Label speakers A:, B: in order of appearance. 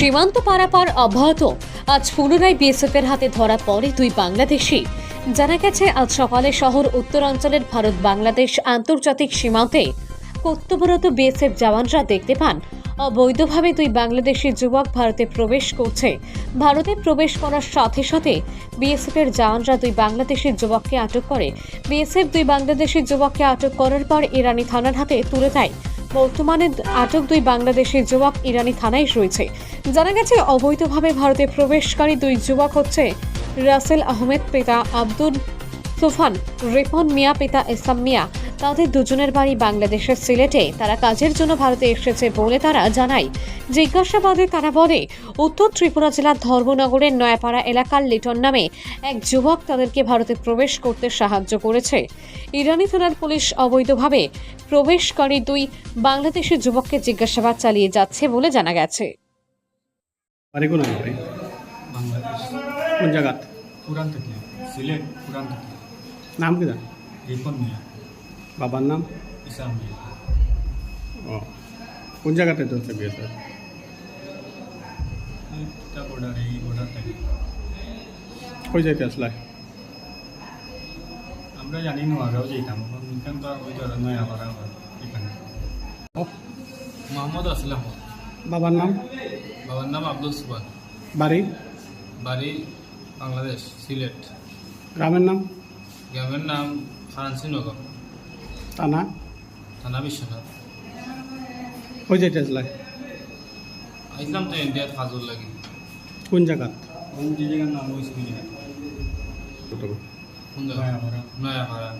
A: সীমান্ত পারাপার অব্যাহত। আজ পুনরায় বিএসএফের হাতে ধরা পড়ে দুই বাংলাদেশি। জানা গেছে, আজ সকালে শহর উত্তরাঞ্চলের ভারত বাংলাদেশ আন্তর্জাতিক সীমান্তে কর্তব্যরত বিএসএফ জওয়ানরা দেখতে পান, অবৈধভাবে দুই বাংলাদেশি যুবক ভারতে প্রবেশ করছে। ভারতে প্রবেশ করার সাথে সাথে বিএসএফের জওয়ানরা দুই বাংলাদেশি যুবককে আটক করে। বিএসএফ দুই বাংলাদেশি যুবককে আটক করার পর ইরানি থানার হাতে তুলে দেয় বর্তমানে আটক দুই বাংলাদেশের যুবক ইরানি থানায় রয়েছে। জানা গেছে, অবৈধভাবে ভারতে প্রবেশকারী দুই যুবক হচ্ছে রাসেল আহমেদ, পিতা আব্দুল তুফান, রিপন মিয়া, পিতা ইসাম মিয়া। তাদের দুজনের বাড়ি বাংলাদেশের সিলেটে। তারা কাজের জন্য ভারতে এসেছে বলে তারা জানায়। জিজ্ঞাসাবাদে তারা বলে উত্তর ত্রিপুরা জেলার ধর্মনগরের নয়াপাড়া এলাকার লিটন নামে এক যুবক তাদেরকে ভারতে প্রবেশ করতে সাহায্য করেছে। ইরানি থানার পুলিশ অবৈধভাবে প্রবেশকারী দুই বাংলাদেশি যুবককে জিজ্ঞাসাবাদ চালিয়ে যাচ্ছে বলে জানা গেছে।
B: কোন বাড়ি
C: বাংলাদেশ।
B: কোন জায়গাত
C: পুরান থেকে। সিলেট পুরান থেকে।
B: নাম কি জান
C: রিপন মিয়া।
B: বাবার নাম?
C: ইসাম
B: ও। কোন জায়গাতে চলছে বিয়ে স্যার?
C: এই বর্ডার থেকে।
B: কই যাইতে আসলে?
C: আমরা জানি না আগেও যেতাম এখন তো ওই তো নয়া পাড়া আবার এখানে।
D: মোহাম্মদ আসলাম
B: বাবার নাম?
D: বাবার নাম আব্দুল সুবান
B: বাড়ি?
D: বাড়ি বাংলাদেশ সিলেট।
B: গ্রামের নাম?
D: গ্রামের নাম খানসিনগর
B: থানা।
D: থানা বিশ্বনাথ।
B: কই যাইতে লাগে
D: আসলাম তো ইন্ডিয়াত কাজর লাগে।
B: কোন জায়গাত
C: কোন জায়গার নাম ওই
D: কোন জায়গা?
C: নয়া পাড়া
D: নয়া ভাড়া